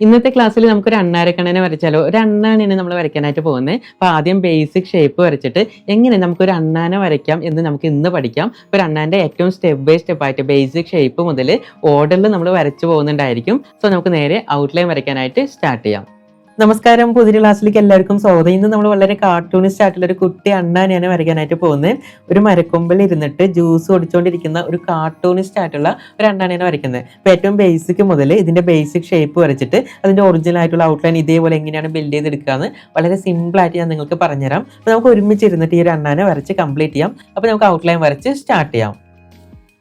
ഇന്നത്തെ ക്ലാസ്സിൽ നമുക്കൊരു അണ്ണാരക്കണ്ണനെ വരച്ചാലോ? ഒരു അണ്ണാണിനെ നമ്മൾ വരയ്ക്കാനായിട്ട് പോകുന്നത് അപ്പോൾ ആദ്യം ബേസിക് ഷേപ്പ് വരച്ചിട്ട് എങ്ങനെ നമുക്കൊരു അണ്ണാനെ വരയ്ക്കാം എന്ന് നമുക്ക് ഇന്ന് പഠിക്കാം. ഒരു അണ്ണാന്റെ ഏറ്റവും സ്റ്റെപ്പ് ബൈ സ്റ്റെപ്പ് ആയിട്ട് ബേസിക് ഷേപ്പ് മുതൽ ഓർഡറിൽ നമ്മൾ വരച്ചു പോകുന്നുണ്ടായിരിക്കും. സോ നമുക്ക് നേരെ ഔട്ട്ലൈൻ വരയ്ക്കാനായിട്ട് സ്റ്റാർട്ട് ചെയ്യാം. നമസ്കാരം പുതിയ ക്ലാസ്സിലേക്ക് എല്ലാവർക്കും സ്വാഗതം. ഇന്ന് നമ്മൾ വളരെ കാർട്ടൂണിസ്റ്റ് ആയിട്ടുള്ള ഒരു കുട്ടി അണ്ണാനെയാണ് വരയ്ക്കാനായിട്ട് പോകുന്നത്. ഒരു മരക്കൊമ്പിൽ ഇരുന്നിട്ട് ജ്യൂസ് കുടിച്ചുകൊണ്ടിരിക്കുന്ന ഒരു കാർട്ടൂണിസ്റ്റ് ആയിട്ടുള്ള ഒരു അണ്ണാനെയാണ് വരയ്ക്കുന്നത്. അപ്പോൾ ഏറ്റവും ബേസിക് മുതൽ ഇതിന്റെ ബേസിക് ഷേപ്പ് വരച്ചിട്ട് അതിന്റെ ഒറിജിനൽ ആയിട്ടുള്ള ഔട്ട്ലൈൻ ഇതേപോലെ എങ്ങനെയാണ് ബിൽഡ് ചെയ്തെടുക്കുക എന്ന് വളരെ സിമ്പിളായിട്ട് ഞാൻ നിങ്ങൾക്ക് പറഞ്ഞുതരാം. അപ്പോൾ നമുക്ക് ഒരുമിച്ച് ഇരുന്നിട്ട് ഈ ഒരു അണ്ണാനെ വരച്ച് കംപ്ലീറ്റ് ചെയ്യാം. അപ്പോൾ നമുക്ക് ഔട്ട്ലൈൻ വരച്ച് സ്റ്റാർട്ട് ചെയ്യാം.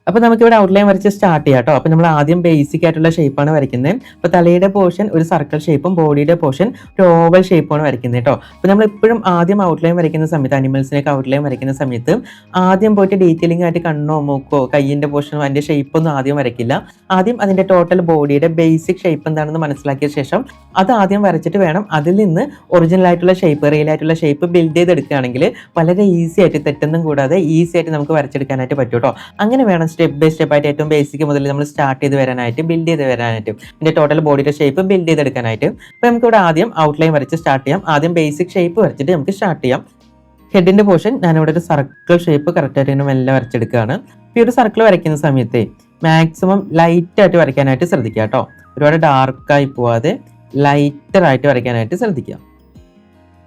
അപ്പോൾ നമുക്ക് ഇവിടെ ഔട്ട്ലൈൻ വരച്ച് സ്റ്റാർട്ട് ചെയ്യാം കേട്ടോ അപ്പോൾ നമ്മൾ ആദ്യം ബേസിക് ആയിട്ടുള്ള ഷേപ്പാണ് വരയ്ക്കുന്നത് അപ്പോൾ തലയുടെ പോർഷൻ ഒരു സർക്കിൾ ഷേപ്പും ബോഡിയുടെ പോർഷൻ ഒരു ഓവൽ ഷേപ്പുമാണ് വരയ്ക്കുന്നത് കേട്ടോ അപ്പോൾ നമ്മൾ എപ്പോഴും ആദ്യം ഔട്ട്ലൈൻ വരയ്ക്കുന്ന സമയത്ത് അനിമൽസിനൊക്കെ ഔട്ട്ലൈൻ വരയ്ക്കുന്ന സമയത്ത് ആദ്യം പോയിട്ട് ഡീറ്റെയിലിംഗ് ആയിട്ട് കണ്ണോ മൂക്കോ കയ്യിന്റെ പോർഷനോ അതിന്റെ ഷേപ്പൊന്നും ആദ്യം വരയ്ക്കില്ല. ആദ്യം അതിന്റെ ടോട്ടൽ ബോഡിയുടെ ബേസിക് ഷേപ്പ് എന്താണെന്ന് മനസ്സിലാക്കിയ ശേഷം അത് ആദ്യം വരച്ചിട്ട് വേണം അതിൽ നിന്ന് ഒറിജിനൽ ആയിട്ടുള്ള ഷേപ്പ് റിയൽ ആയിട്ടുള്ള ഷേപ്പ് ബിൽഡ് ചെയ്തെടുക്കുകയാണെങ്കിൽ വളരെ ഈസി ആയിട്ട് തെറ്റൊന്നും കൂടാതെ ഈസി ആയിട്ട് നമുക്ക് വരച്ചെടുക്കാനായിട്ട് പറ്റും കേട്ടോ അങ്ങനെ വേണം സ്റ്റെപ്പ് ബൈ സ്റ്റെപ്പ് ആയിട്ട് ഏറ്റവും ബേസിക് മുതൽ നമ്മൾ സ്റ്റാർട്ട് ചെയ്ത് വരാനായിട്ട് ബിൽഡ് ചെയ്ത് വരാനായിട്ട്. പിന്നെ ടോട്ടൽ ബോഡിയുടെ ഷേപ്പ് ബിൽഡ് ചെയ്തെടുക്കാനായിട്ട്. അപ്പോൾ നമുക്ക് ഇവിടെ ആദ്യം ഔട്ട്ലൈൻ വരച്ച് സ്റ്റാർട്ട് ചെയ്യാം. ആദ്യം ബേസിക് ഷേപ്പ് വരച്ചിട്ട് നമുക്ക് സ്റ്റാർട്ട് ചെയ്യാം. ഹെഡിന്റെ പോർഷൻ ഞാനിവിടെ ഒരു സർക്കിൾ ഷേപ്പ് കറക്റ്റായിട്ട് ഇങ്ങനെ മെല്ലെ വരച്ചെടുക്കുകയാണ്. ഈ ഒരു സർക്കിൾ വരയ്ക്കുന്ന സമയത്ത് മാക്സിമം ലൈറ്റായിട്ട് വരയ്ക്കാനായിട്ട് ശ്രദ്ധിക്കുക കേട്ടോ. ഒരുപാട് ഡാർക്കായി പോവാതെ ലൈറ്റർ ആയിട്ട് വരയ്ക്കാനായിട്ട് ശ്രദ്ധിക്കുക.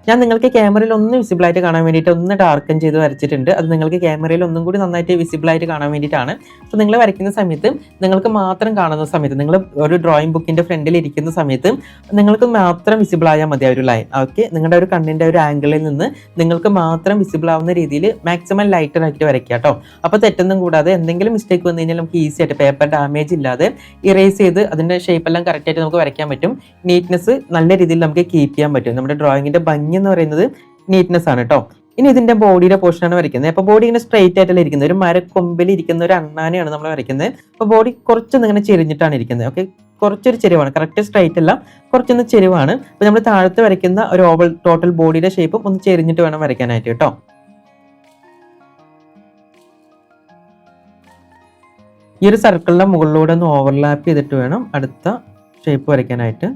ഞാൻ നിങ്ങൾക്ക് ക്യാമറയിൽ ഒന്ന് വിസിബിൾ ആയിട്ട് കാണാൻ വേണ്ടിയിട്ട് ഒന്ന് ഡാർക്കൻ ചെയ്ത് വരച്ചിട്ടുണ്ട്. അത് നിങ്ങൾക്ക് ക്യാമറയിൽ ഒന്നും കൂടി നന്നായിട്ട് വിസിബിൾ ആയിട്ട് കാണാൻ വേണ്ടിയിട്ടാണ്. അപ്പോൾ നിങ്ങൾ വരയ്ക്കുന്ന സമയത്ത് നിങ്ങൾക്ക് മാത്രം കാണുന്ന സമയത്ത് നിങ്ങൾ ഒരു ഡ്രോയിങ് ബുക്കിന്റെ ഫ്രണ്ടിൽ ഇരിക്കുന്ന സമയത്ത് നിങ്ങൾക്ക് മാത്രം വിസിബിൾ ആയാൽ മതി ആ ഒരു ലൈൻ ഓക്കെ നിങ്ങളുടെ ഒരു കണ്ണിന്റെ ഒരു ആംഗിളിൽ നിന്ന് നിങ്ങൾക്ക് മാത്രം വിസിബിൾ ആവുന്ന രീതിയിൽ മാക്സിമം ലൈറ്റർ ആയിട്ട് വരയ്ക്കുക കേട്ടോ. അപ്പോൾ തെറ്റൊന്നും കൂടാതെ എന്തെങ്കിലും മിസ്റ്റേക്ക് വന്നു കഴിഞ്ഞാൽ നമുക്ക് ഈസി ആയിട്ട് പേപ്പർ ഡാമേജ് ഇല്ലാതെ ഇറേസ് ചെയ്ത് അതിന്റെ ഷേപ്പ് എല്ലാം കറക്റ്റായിട്ട് നമുക്ക് വരയ്ക്കാൻ പറ്റും. നീറ്റ്നെസ് നല്ല രീതിയിൽ നമുക്ക് കീപ്പ് ചെയ്യാൻ പറ്റും. നമ്മുടെ ഡ്രോയിങ്ങിന്റെ ഭംഗി എന്ന് പറയുന്നത് നീറ്റ്നെസ് ആണ് കേട്ടോ ഇനി ഇതിന്റെ ബോഡിയുടെ പോർഷനാണ് വരയ്ക്കുന്നത്. അപ്പോൾ ബോഡി ഇങ്ങനെ സ്ട്രെയിറ്റ് ആയിട്ടല്ല ഇരിക്കുന്നത്. ഒരു മരക്കൊമ്പിൽ ഇരിക്കുന്ന ഒരു അണ്ണാനെയാണ് നമ്മൾ വരയ്ക്കുന്നത്. അപ്പോൾ ബോഡി കുറച്ചൊന്ന് ഇങ്ങനെ ചെരിഞ്ഞിട്ടാണ് ഇരിക്കുന്നത്. ഓക്കെ കുറച്ചൊരു ചെരുവാണ്. കറക്റ്റ് സ്ട്രൈറ്റ് അല്ല. കുറച്ചൊന്ന് ചെരുവാണ്. അപ്പോൾ നമ്മൾ താഴത്ത് വരയ്ക്കുന്ന ഒരു ഓവൽ ടോട്ടൽ ബോഡിയുടെ ഷേപ്പും ഒന്ന് ചെരിഞ്ഞിട്ട് വേണം വരയ്ക്കാനായിട്ട് കേട്ടോ ഈ ഒരു സർക്കിളിന്റെ മുകളിലൂടെ ഒന്ന് ഓവർലാപ്പ് ചെയ്തിട്ട് വേണം അടുത്ത ഷേപ്പ് വരയ്ക്കാനായിട്ട്.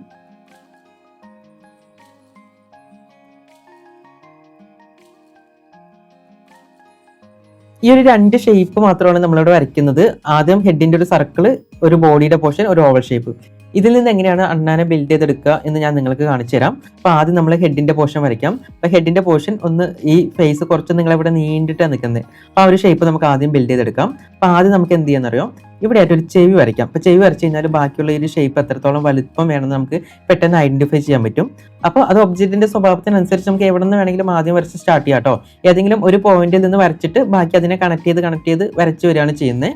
ഈ ഒരു രണ്ട് ഷേപ്പ് മാത്രമാണ് നമ്മളിവിടെ വരയ്ക്കുന്നത്. ആദ്യം ഹെഡിന്റെ ഒരു സർക്കിൾ ഒരു ബോഡിയുടെ പോർഷൻ ഒരു ഓവൽ ഷേപ്പ് ഇതിൽ നിന്ന് എങ്ങനെയാണ് അണ്ണാനെ ബിൽഡ് ചെയ്തെടുക്കുക എന്ന് ഞാൻ നിങ്ങൾക്ക് കാണിച്ചു തരാം. അപ്പൊ ആദ്യം നമ്മൾ ഹെഡിന്റെ പോർഷൻ വരയ്ക്കാം. അപ്പൊ ഹെഡിന്റെ പോർഷൻ ഒന്ന് ഈ ഫേസ് കുറച്ച് നിങ്ങൾ ഇവിടെ നീണ്ടിട്ടാണ് നിൽക്കുന്നത് അപ്പൊ ആ ഒരു ഷേപ്പ് നമുക്ക് ആദ്യം ബിൽഡ് ചെയ്തെടുക്കാം. അപ്പൊ ആദ്യം നമുക്ക് എന്ത് ചെയ്യാന്നറിയോ ഇവിടെ ആയിട്ട് ഒരു ചെവി വരയ്ക്കാം. അപ്പൊ ചെവി വരച്ച് കഴിഞ്ഞാൽ ബാക്കിയുള്ള ഒരു ഷേപ്പ് എത്രത്തോളം വലുപ്പം വേണമെന്ന് നമുക്ക് പെട്ടെന്ന് ഐഡന്റിഫൈ ചെയ്യാൻ പറ്റും. അപ്പോൾ അത് ഒബ്ജക്റ്റിന്റെ സ്വഭാവത്തിനനുസരിച്ച് നമുക്ക് എവിടെ നിന്ന് വേണമെങ്കിലും ആദ്യം വരച്ച് സ്റ്റാർട്ട് ചെയ്യാം കേട്ടോ ഏതെങ്കിലും ഒരു പോയിന്റിൽ നിന്ന് വരച്ചിട്ട് ബാക്കി അതിനെ കണക്ട് ചെയ്ത് കണക്ട് ചെയ്ത് വരച്ച് വരികയാണ് ചെയ്യുന്നത്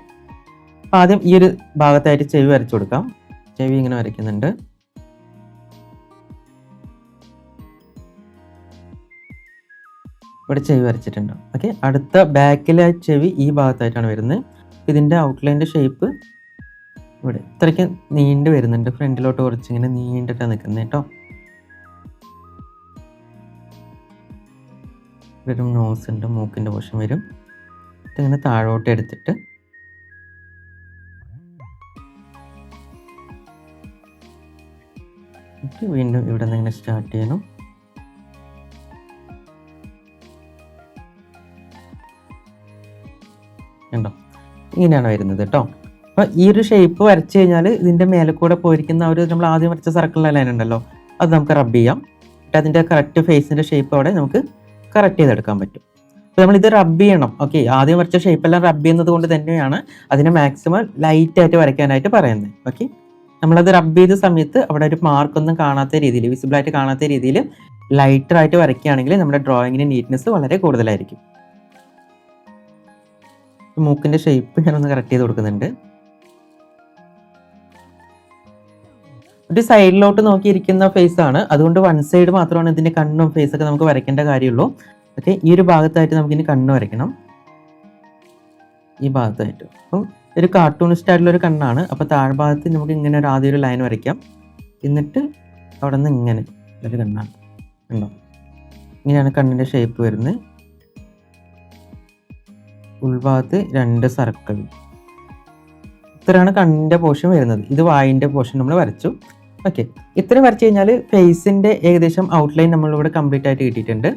ആദ്യം ഈ ഒരു ഭാഗത്തായിട്ട് ചെവി വരച്ചു കൊടുക്കാം. ചെവി ഇങ്ങനെ വരയ്ക്കുന്നുണ്ട്. ഇവിടെ ചെവി വരച്ചിട്ടുണ്ട്. ഓക്കെ അടുത്ത ബാക്കിലെ ചെവി ഈ ഭാഗത്തായിട്ടാണ് വരുന്നത്. ഇതിന്റെ ഔട്ട്ലൈന്റെ ഷേപ്പ് ഇവിടെ ഇത്രയ്ക്ക് നീണ്ട് വരുന്നുണ്ട്. ഫ്രണ്ടിലോട്ട് കുറച്ച് ഇങ്ങനെ നീണ്ടിട്ടാണ് നിൽക്കുന്നത് കേട്ടോ. ഒരു നോസ് ഉണ്ട് മൂക്കിന്റെ പോഷൻ വരും. ഇതിങ്ങനെ താഴോട്ട് എടുത്തിട്ട് എന്നിട്ട് വീണ്ടും ഇവിടെ നിന്ന് ഇങ്ങനെ സ്റ്റാർട്ട് ചെയ്യണം. കണ്ടോ? ഇങ്ങനെയാണ് വരുന്നത് കേട്ടോ അപ്പൊ ഈ ഒരു ഷേപ്പ് വരച്ചു കഴിഞ്ഞാൽ ഇതിന്റെ മേലെ കൂടെ പോയിരിക്കുന്ന ഒരു നമ്മൾ ആദ്യം വരച്ച സർക്കിളിലെ ലൈൻ ഉണ്ടല്ലോ അത് നമുക്ക് റബ്ബ് ചെയ്യാം. എന്നിട്ട് അതിന്റെ കറക്റ്റ് ഫേസിന്റെ ഷേപ്പ് അവിടെ നമുക്ക് കറക്റ്റ് ചെയ്തെടുക്കാൻ പറ്റും. അപ്പോൾ നമ്മൾ ഇത് റബ്ബ് ചെയ്യണം. ഓക്കെ ആദ്യം വരച്ച ഷേപ്പ് എല്ലാം റബ്ബ് ചെയ്യുന്നത് കൊണ്ട് തന്നെയാണ് അതിനെ മാക്സിമം ലൈറ്റ് ആയിട്ട് വരയ്ക്കാനായിട്ട് പറയുന്നത്. ഓക്കെ നമ്മളത് റബ്ബ് ചെയ്ത സമയത്ത് അവിടെ ഒരു മാർക്കൊന്നും കാണാത്ത രീതിയിൽ വിസിബിൾ ആയിട്ട് കാണാത്ത രീതിയിൽ ലൈറ്റർ ആയിട്ട് വരയ്ക്കുകയാണെങ്കിൽ നമ്മുടെ ഡ്രോയിങ്ങിന് നീറ്റ്നെസ് വളരെ കൂടുതലായിരിക്കും. മൂക്കിന്റെ ഷേപ്പ് ഞാനൊന്ന് കറക്റ്റ് ചെയ്ത് കൊടുക്കുന്നുണ്ട്. ഒരു സൈഡിലോട്ട് നോക്കിയിരിക്കുന്ന ഫേസ് ആണ്. അതുകൊണ്ട് വൺ സൈഡ് മാത്രമാണ് ഇതിന്റെ കണ്ണും ഫേസ് ഒക്കെ നമുക്ക് വരയ്ക്കേണ്ട കാര്യമുള്ളൂ. ഓക്കെ ഈ ഒരു ഭാഗത്തായിട്ട് നമുക്ക് ഇനി കണ്ണ് വരയ്ക്കണം. ഈ ഭാഗത്തായിട്ട്. അപ്പം ഒരു കാർട്ടൂണിസ്റ്റ് ആയിട്ടുള്ള ഒരു കണ്ണാണ്. അപ്പോൾ താഴ്ഭാഗത്ത് നമുക്ക് ഇങ്ങനെ ഒരു ആദ്യം ഒരു ലൈൻ വരയ്ക്കാം. എന്നിട്ട് അവിടെ നിന്ന് ഇങ്ങനെ ഒരു കണ്ണാണ്. ഉണ്ടോ ഇങ്ങനെയാണ് കണ്ണിന്റെ ഷേപ്പ് വരുന്നത്. ഉൾഭാഗത്ത് രണ്ട് സർക്കിൾ ഇത്രയാണ് കണ്ണിന്റെ പോർഷൻ വരുന്നത്. ഇത് വായിന്റെ പോർഷൻ നമ്മൾ വരച്ചു. ഓക്കെ ഇത്രയും വരച്ചു കഴിഞ്ഞാൽ ഫേസിന്റെ ഏകദേശം ഔട്ട്ലൈൻ നമ്മളിവിടെ കംപ്ലീറ്റ് ആയിട്ട് കിട്ടിയിട്ടുണ്ട്.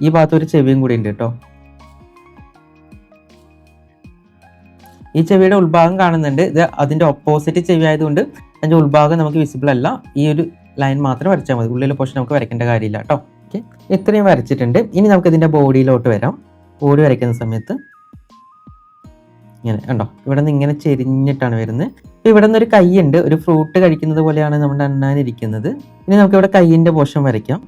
ഈ ഭാഗത്ത് ഒരു ചെവിയും കൂടി ഉണ്ട് കേട്ടോ. ഈ ചെവിയുടെ ഉൾഭാഗം കാണുന്നുണ്ട്. ഇത് അതിന്റെ ഓപ്പോസിറ്റ് ചെവി ആയതുകൊണ്ട് അതിന്റെ ഉൾഭാഗം നമുക്ക് വിസിബിൾ അല്ല. ഈ ഒരു ലൈൻ മാത്രം വരച്ചാൽ മതി. ഉള്ളിലെ പോഷൻ നമുക്ക് വരയ്ക്കേണ്ട കാര്യമില്ല കേട്ടോ. ഓക്കെ ഇത്രയും വരച്ചിട്ടുണ്ട്. ഇനി നമുക്ക് ഇതിന്റെ ബോഡിയിലോട്ട് വരാം. ബോഡി വരയ്ക്കുന്ന സമയത്ത് ഇങ്ങനെ കണ്ടോ? ഇവിടെ നിന്ന് ഇങ്ങനെ ചെരിഞ്ഞിട്ടാണ് വരുന്നത്. ഇപ്പൊ ഇവിടെ നിന്ന് ഒരു കൈയുണ്ട് ഒരു ഫ്രൂട്ട് കഴിക്കുന്നത് പോലെയാണ് നമ്മുടെ അണ്ണാനിരിക്കുന്നത് ഇനി നമുക്ക് ഇവിടെ കൈയിന്റെ പോഷൻ വരയ്ക്കാം.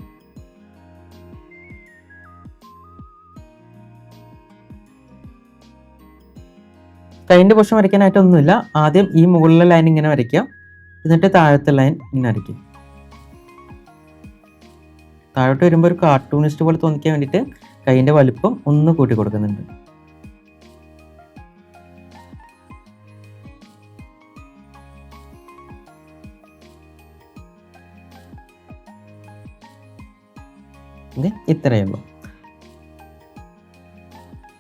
കൈയിന്റെ പോഷൻ വരയ്ക്കാനായിട്ടൊന്നുമില്ല. ആദ്യം ഈ മുകളിലെ ലൈൻ ഇങ്ങനെ വരയ്ക്കാം. എന്നിട്ട് താഴത്തെ ലൈൻ ഇങ്ങനെ വരയ്ക്കും. താഴോട്ട് വരുമ്പോൾ ഒരു കാർട്ടൂണിസ്റ്റ് പോലെ തോന്നിക്കാൻ വേണ്ടിയിട്ട് കൈന്റെ വലുപ്പം ഒന്ന് കൂട്ടി കൊടുക്കുന്നുണ്ട്. ഇത് ഇത്രയേ ഉള്ളൂ.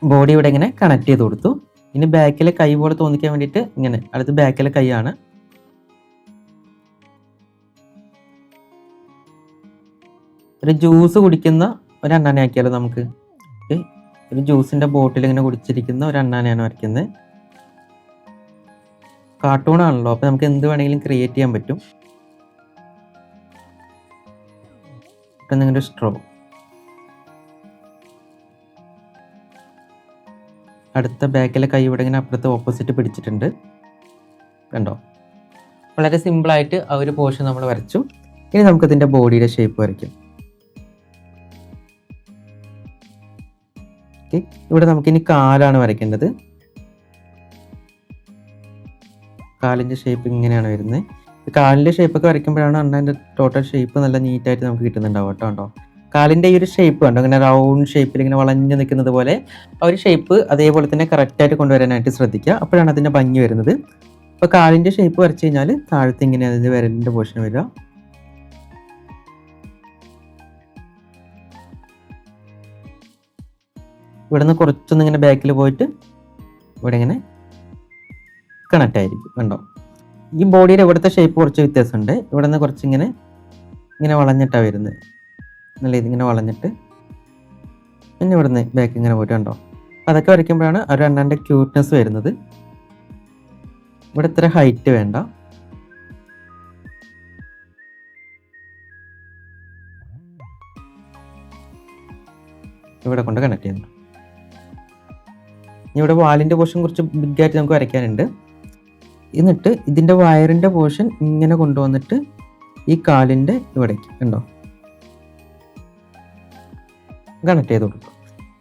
ബോഡി ഇവിടെ ഇങ്ങനെ കണക്ട് ചെയ്ത് കൊടുത്തു. ഇനി ബാക്കിലെ കൈ പോലെ തോന്നിക്കാൻ വേണ്ടിയിട്ട് ഇങ്ങനെ അടുത്ത് ബാക്കിലെ കൈയാണ്. ഒരു ജ്യൂസ് കുടിക്കുന്ന ഒരു അണ്ണാനെ ആക്കിയാലോ നമുക്ക്? ഒരു ജ്യൂസിന്റെ ബോട്ടിൽ ഇങ്ങനെ കുടിച്ചിരിക്കുന്ന ഒരു അണ്ണാനെയാണ് വരയ്ക്കുന്നത്. കാർട്ടൂൺ ആണല്ലോ അപ്പൊ നമുക്ക് എന്ത് വേണമെങ്കിലും ക്രിയേറ്റ് ചെയ്യാൻ പറ്റും. എന്തെങ്കിലും സ്ട്രോ അടുത്ത ബാക്കിലെ കൈ ഇവിടെ ഇങ്ങനെ അപ്പുറത്ത് ഓപ്പോസിറ്റ് പിടിച്ചിട്ടുണ്ട്. കണ്ടോ? വളരെ സിമ്പിളായിട്ട് ആ ഒരു പോർഷൻ നമ്മൾ വരച്ചു. ഇനി നമുക്ക് ഇതിന്റെ ബോഡിയുടെ ഷേപ്പ് വരയ്ക്കാം. ഓക്കെ ഇവിടെ നമുക്ക് ഇനി കാലാണ് വരയ്ക്കേണ്ടത്. കാലിന്റെ ഷേപ്പ് ഇങ്ങനെയാണ് വരുന്നത്. കാലിന്റെ ഷേപ്പ് ഒക്കെ വരയ്ക്കുമ്പോഴാണ് അണ്ണന്റെ ടോട്ടൽ ഷേപ്പ് നല്ല നീറ്റായിട്ട് നമുക്ക് കിട്ടുന്നുണ്ടാവും കേട്ടോ കാലിന്റെ ഈ ഒരു ഷേപ്പ് കണ്ടോ? ഇങ്ങനെ റൗണ്ട് ഷേപ്പിൽ ഇങ്ങനെ വളഞ്ഞു നിൽക്കുന്നത് പോലെ ആ ഒരു ഷേപ്പ് അതേപോലെ തന്നെ കറക്റ്റായിട്ട് കൊണ്ടുവരാനായിട്ട് ശ്രദ്ധിക്കുക. അപ്പോഴാണ് അതിന്റെ ഭംഗി വരുന്നത്. അപ്പോൾ കാലിന്റെ ഷേപ്പ് വരച്ച് കഴിഞ്ഞാൽ താഴത്തെ ഇങ്ങനെ അതിന്റെ വിരലിന്റെ പോർഷൻ വരിക. ഇവിടുന്ന് കുറച്ചൊന്ന് ഇങ്ങനെ ബാക്കിൽ പോയിട്ട് ഇവിടെ ഇങ്ങനെ കണക്റ്റ് ആയിരിക്കും. കണ്ടോ? ഈ ബോഡിയുടെ ഇവിടുത്തെ ഷേപ്പ് കുറച്ച് വ്യത്യാസമുണ്ട്. ഇവിടെ നിന്ന് കുറച്ചിങ്ങനെ ഇങ്ങനെ വളഞ്ഞിട്ടാണ് വരുന്നത്. നല്ല ഇതിങ്ങനെ വളഞ്ഞിട്ട് പിന്നെ ഇവിടെ നിന്ന് ബാക്ക് ഇങ്ങനെ പോയിട്ട് കണ്ടോ? അപ്പോൾ അതൊക്കെ വരയ്ക്കുമ്പോഴാണ് ഒരു അണ്ണാന്റെ ക്യൂട്ട്നെസ് വരുന്നത്. ഇവിടെ ഇത്ര ഹൈറ്റ് വേണ്ട. ഇവിടെ കൊണ്ട് കണക്ട് ചെയ്യുന്നു. ഇവിടെ വാലിന്റെ പോർഷൻ കുറച്ച് ബിഗ്ഗായിട്ട് നമുക്ക് വരയ്ക്കാനുണ്ട്. എന്നിട്ട് ഇതിന്റെ വയറിന്റെ പോർഷൻ ഇങ്ങനെ കൊണ്ടുവന്നിട്ട് ഈ കാലിന്റെ ഇവിടേക്ക് കണ്ടോ? കണക്ട് ചെയ്ത് കൊടുക്കും.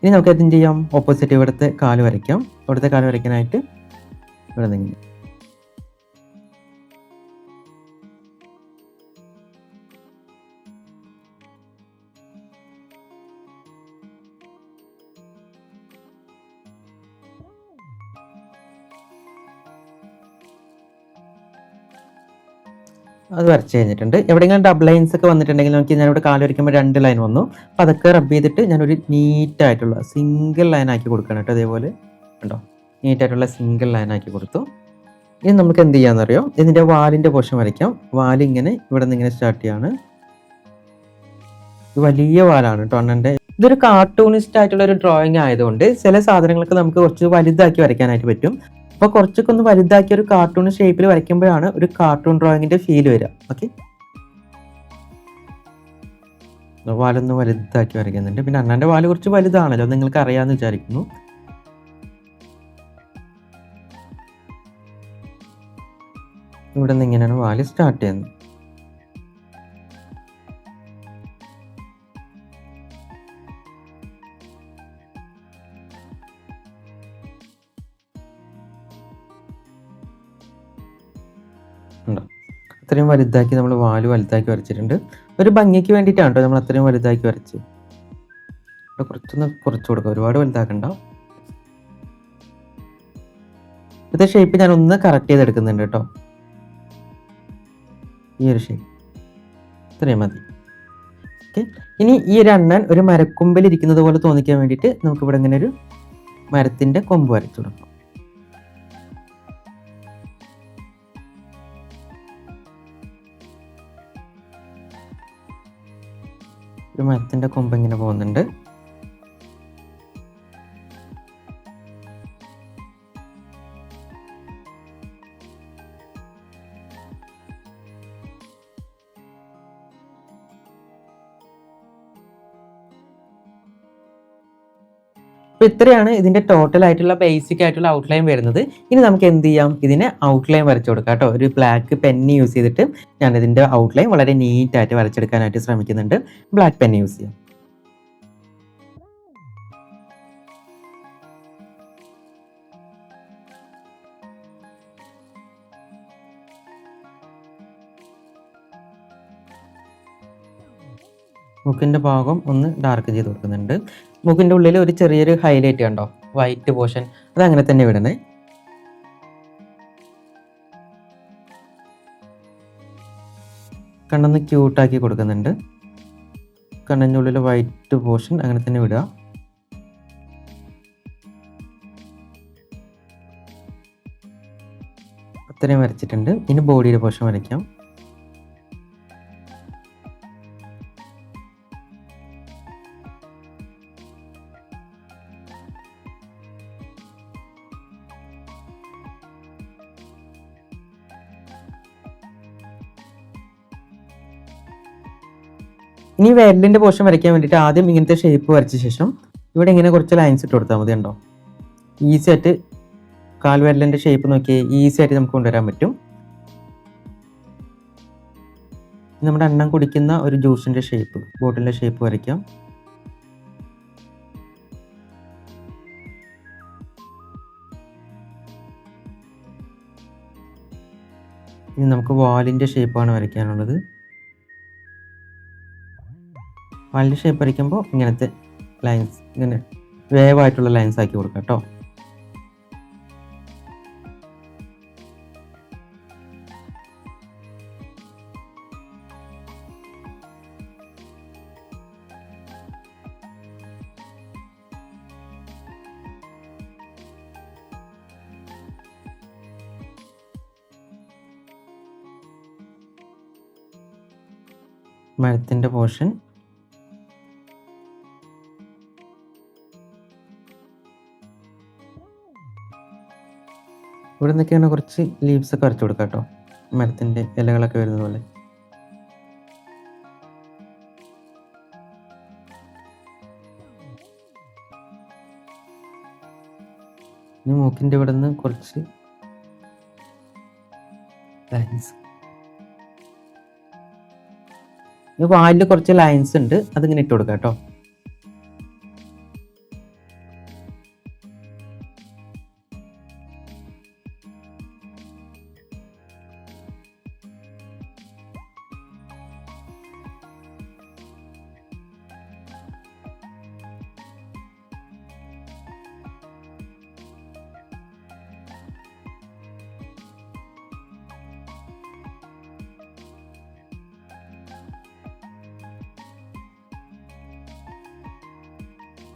ഇനി നമുക്ക് എന്ത് ചെയ്യാം ഓപ്പോസിറ്റ് ഇവിടുത്തെ കാൽ വരയ്ക്കാം. ഇവിടുത്തെ കാൽ വരയ്ക്കാനായിട്ട് ഇവിടെ നിന്ന് അത് വരച്ച് കഴിഞ്ഞിട്ടുണ്ട്. എവിടെയെങ്കിലും ഡബിൾ ലൈൻസ് ഒക്കെ വന്നിട്ടുണ്ടെങ്കിൽ നമുക്ക് ഞാനിവിടെ കാൽ വരയ്ക്കുമ്പോൾ രണ്ട് ലൈൻ വന്നു. അപ്പം അതൊക്കെ റബ്ബ് ചെയ്തിട്ട് ഞാനൊരു നീറ്റായിട്ടുള്ള സിംഗിൾ ലൈൻ ആക്കി കൊടുക്കണം കേട്ടോ അതേപോലെ ഉണ്ടോ നീറ്റായിട്ടുള്ള സിംഗിൾ ലൈൻ ആക്കി കൊടുത്തു. ഇനി നമുക്ക് എന്ത് ചെയ്യാന്നറിയോ? ഇതിന്റെ വാലിന്റെ പോർഷൻ വരയ്ക്കാം. വാലിങ്ങനെ ഇവിടെ നിന്ന് ഇങ്ങനെ സ്റ്റാർട്ട് ചെയ്യാണ്. വലിയ വാലാണ് കേട്ടോ അണ്ണന്റെ. ഇതൊരു കാർട്ടൂണിസ്റ്റ് ആയിട്ടുള്ള ഒരു ഡ്രോയിങ് ആയതുകൊണ്ട് ചില സാധനങ്ങളൊക്കെ നമുക്ക് കുറച്ച് വലുതാക്കി വരയ്ക്കാനായിട്ട് പറ്റും. അപ്പോൾ കുറച്ചൊക്കെ ഒന്ന് വലുതാക്കി ഒരു കാർട്ടൂൺ ഷേപ്പിൽ വരയ്ക്കുമ്പോഴാണ് ഒരു കാർട്ടൂൺ ഡ്രോയിങ്ങിന്റെ ഫീൽ വരിക. ഓക്കെ വാലൊന്ന് വലുതാക്കി വരയ്ക്കുന്നുണ്ട്. പിന്നെ അണ്ണന്റെ വാൽ കുറച്ച് വലുതാണല്ലോ നിങ്ങൾക്ക് അറിയാമെന്ന് വിചാരിക്കുന്നു. ഇവിടെ നിന്ന് ഇങ്ങനെയാണ് വാൽ സ്റ്റാർട്ട് ചെയ്യുന്നത്. അത്രയും വലുതാക്കി നമ്മൾ വാൽ വലുതാക്കി വരച്ചിട്ടുണ്ട്. ഒരു ഭംഗിക്ക് വേണ്ടിയിട്ടാണ് കേട്ടോ നമ്മൾ അത്രയും വലുതാക്കി വരച്ച് കുറച്ചൊന്ന് കുറച്ച് കൊടുക്കുക ഒരുപാട് വലുതാക്കണ്ട. ഇപ്പോഴത്തെ ഷേപ്പ് ഞാൻ ഒന്ന് കറക്റ്റ് ചെയ്തെടുക്കുന്നുണ്ട് കേട്ടോ ഈ ഒരു ഷേപ്പ് ഇത്രയും മതി. ഓക്കെ ഇനി ഈ ഒരു അണ്ണൻ ഒരു മരക്കൊമ്പിൽ ഇരിക്കുന്നത് പോലെ തോന്നിക്കാൻ വേണ്ടിയിട്ട് നമുക്കിവിടെ ഇങ്ങനെ ഒരു മരത്തിന്റെ കൊമ്പ് വരച്ചു കൊടുക്കാം. ഒരു മരത്തിന്റെ കൊമ്പ് ഇങ്ങനെ പോകുന്നുണ്ട്. അപ്പോൾ ഇത്രയാണ് ഇതിന്റെ ടോട്ടൽ ആയിട്ടുള്ള ബേസിക് ആയിട്ടുള്ള ഔട്ട്ലൈൻ വരുന്നത്. ഇനി നമുക്ക് എന്ത് ചെയ്യാം? ഇതിനെ ഔട്ട്ലൈൻ വരച്ചു കൊടുക്കാം കേട്ടോ. ഒരു ബ്ലാക്ക് പെന്ന് യൂസ് ചെയ്തിട്ട് ഞാൻ ഇതിന്റെ ഔട്ട്ലൈൻ വളരെ നീറ്റായിട്ട് വരച്ചെടുക്കാനായിട്ട് ശ്രമിക്കുന്നുണ്ട്. ബ്ലാക്ക് പെന്ന് യൂസ് ചെയ്യാം. മുക്കിന്റെ ഭാഗം ഒന്ന് ഡാർക്ക് ചെയ്ത് കൊടുക്കുന്നുണ്ട്. മൂക്കിന്റെ ഉള്ളിൽ ഒരു ചെറിയൊരു ഹൈലൈറ്റ് കണ്ടോ? വൈറ്റ് പോർഷൻ അത് അങ്ങനെ തന്നെ വിടണേ. കണ്ണൊന്ന് ക്യൂട്ടാക്കി കൊടുക്കുന്നുണ്ട്. കണ്ണിന്റെ ഉള്ളിൽ വൈറ്റ് പോർഷൻ അങ്ങനെ തന്നെ വിടുക. അത്രയും വരച്ചിട്ടുണ്ട്. ഇനി ബോഡിയുടെ പോർഷൻ വരയ്ക്കാം. ഇനി വിരലിന്റെ പോർഷൻ വരയ്ക്കാൻ വേണ്ടിയിട്ട് ആദ്യം ഇങ്ങനത്തെ ഷേപ്പ് വരച്ച ശേഷം ഇവിടെ ഇങ്ങനെ കുറച്ച് ലൈൻസ് ഇട്ട് കൊടുത്താൽ മതി ഉണ്ടോ ഈസി ആയിട്ട് കാൽ വിരലിന്റെ ഷേപ്പ് നോക്കി ഈസി ആയിട്ട് നമുക്ക് കൊണ്ടുവരാൻ പറ്റും. നമ്മുടെ എണ്ണം കുടിക്കുന്ന ഒരു ജ്യൂസിന്റെ ഷേപ്പ് ബോട്ടിലിന്റെ ഷേപ്പ് വരയ്ക്കാം. ഇനി നമുക്ക് വാലിന്റെ ഷേപ്പാണ് വരയ്ക്കാനുള്ളത്. വാലിന്റെ ഷേപ്പ് വരയ്ക്കുമ്പോൾ ഇങ്ങനത്തെ ലൈൻസ് ഇങ്ങനെ വേവ് ആയിട്ടുള്ള ലൈൻസ് ആക്കി കൊടുക്കാം കേട്ടോ. മരത്തിന്റെ പോർഷൻ ഇവിടെ നിന്നൊക്കെയാണ് കുറച്ച് ലീവ്സ് ഒക്കെ വരച്ചു കൊടുക്കാം കേട്ടോ. മരത്തിന്റെ ഇലകളൊക്കെ വരുന്നത് പോലെ. ഇനി മൂക്കിന്റെ ഇവിടെ നിന്ന് കുറച്ച് ലൈൻസ് ഈ വാലിൽ കുറച്ച് ലൈൻസ് ഉണ്ട്. അതിങ്ങനെ ഇട്ട് കൊടുക്കാം കേട്ടോ.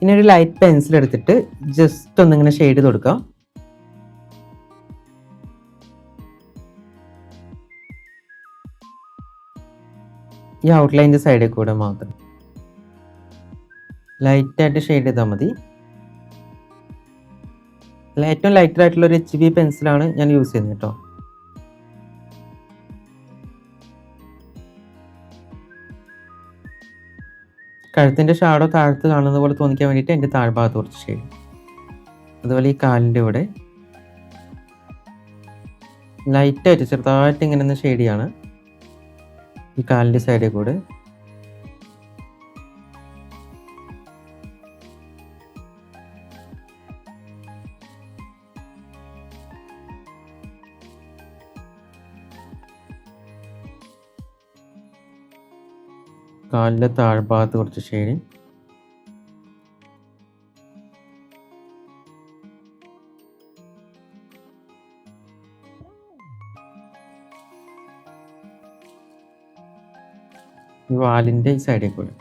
ഇനി ഒരു ലൈറ്റ് പെൻസിൽ എടുത്തിട്ട് ജസ്റ്റ് ഒന്നിങ്ങനെ ഷെയ്ഡ് ചെയ്ത് കൊടുക്കാം ഈ ഔട്ട്ലൈന്റെ സൈഡിൽ കൂടെ മാത്രം. ലൈറ്റായിട്ട് ഷെയ്ഡ് ചെയ്താൽ മതി. ഏറ്റവും ലൈറ്റർ ആയിട്ടുള്ള ഒരു എച്ച് ബി പെൻസിലാണ് ഞാൻ യൂസ് ചെയ്യുന്നത് കേട്ടോ. കഴുത്തിന്റെ ഷാഡോ താഴത്ത് കാണുന്ന പോലെ തോന്നിക്കാൻ വേണ്ടിയിട്ട് എന്റെ താഴ്ഭാഗത്ത് കുറച്ച് ചെയ്യും അതുപോലെ ഈ കാലിന്റെ ഇവിടെ. ലൈറ്റായിട്ട് ചെറുതായിട്ട് ഇങ്ങനെ ഒന്ന് ഷെയ്ഡ് ചെയ്യാണ്. ഈ കാലിന്റെ സൈഡിൽ കൂടെ. കാലിന്റെ താഴ്ഭാഗത്ത് കുറച്ച് ഷെയ്ഡ് ഈ വാലിന്റെ ഈ സൈഡിൽ കൂടെ.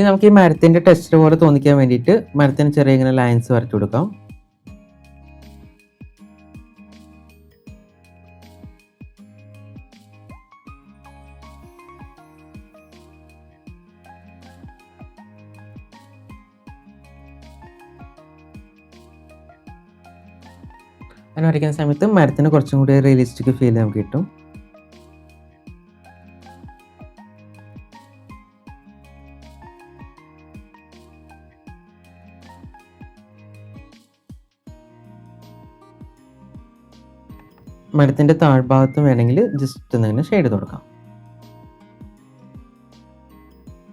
ഇനി നമുക്ക് ഈ മരത്തിന്റെ ടെക്സ്ചർ പോലെ തോന്നിക്കാൻ വേണ്ടിയിട്ട് മരത്തിന് ചെറിയ ഇങ്ങനെ ലൈൻസ് വരച്ചു കൊടുക്കാം. അങ്ങനെ വരയ്ക്കുന്ന സമയത്ത് മരത്തിന് കുറച്ചും കൂടി റിയലിസ്റ്റിക് ഫീൽ നമുക്ക് കിട്ടും. മരത്തിന്റെ താഴ്ഭാഗത്തും വേണമെങ്കിൽ ജസ്റ്റ് ഒന്ന് ഷെയ്ഡ് കൊടുക്കാം.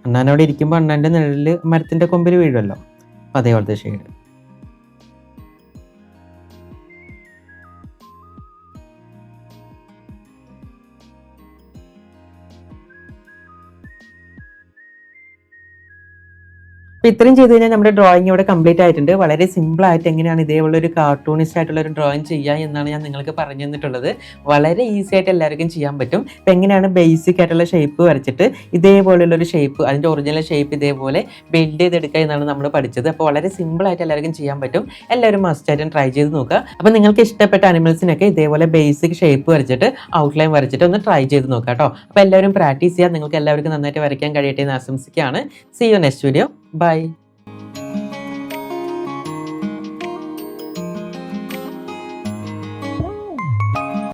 അണ്ണാൻ അവിടെ ഇരിക്കുമ്പോൾ അണ്ണാന്റെ നിഴലിൽ മരത്തിന്റെ കൊമ്പിൽ വീഴുമല്ലോ അതേപോലത്തെ ഷെയ്ഡ് അപ്പോൾ ഇത്രയും ചെയ്ത് കഴിഞ്ഞാൽ നമ്മുടെ ഡ്രോയിങ് ഇവിടെ കംപ്ലീറ്റ് ആയിട്ടുണ്ട്. വളരെ സിമ്പിൾ ആയിട്ട് എങ്ങനെയാണ് ഇതേപോലെ ഒരു കാർട്ടൂണിസ്റ്റ് ആയിട്ടുള്ള ഒരു ഡ്രോയിങ് ചെയ്യുക എന്നാണ് ഞാൻ നിങ്ങൾക്ക് പറഞ്ഞു തന്നിട്ടുള്ളത്. വളരെ ഈസി ആയിട്ട് എല്ലാവർക്കും ചെയ്യാൻ പറ്റും. അപ്പോൾ എങ്ങനെയാണ് ബേസിക് ആയിട്ടുള്ള ഷേപ്പ് വരച്ചിട്ട് ഇതേപോലെയുള്ള ഒരു ഷേപ്പ് അതിന്റെ ഒറിജിനൽ ഷേപ്പ് ഇതേപോലെ ബിൽഡ് ചെയ്തെടുക്കുക എന്നാണ് നമ്മൾ പഠിച്ചത്. അപ്പോൾ വളരെ സിമ്പിൾ ആയിട്ട് എല്ലാവർക്കും ചെയ്യാൻ പറ്റും. എല്ലാവരും മസ്റ്റ് ആയിട്ടും ട്രൈ ചെയ്ത് നോക്കുക. അപ്പോൾ നിങ്ങൾക്ക് ഇഷ്ടപ്പെട്ട അനിമൽസിനൊക്കെ ഇതേപോലെ ബേസിക് ഷേപ്പ് വരച്ചിട്ട് ഔട്ട്ലൈൻ വരച്ചിട്ട് ഒന്ന് ട്രൈ ചെയ്ത് നോക്കാം കേട്ടോ. അപ്പോൾ എല്ലാവരും പ്രാക്ടീസ് ചെയ്യാൻ നിങ്ങൾക്ക് എല്ലാവർക്കും നന്നായിട്ട് വരയ്ക്കാൻ കഴിയട്ടെ എന്ന് ആശംസിക്കുകയാണ്. See you next video Bye.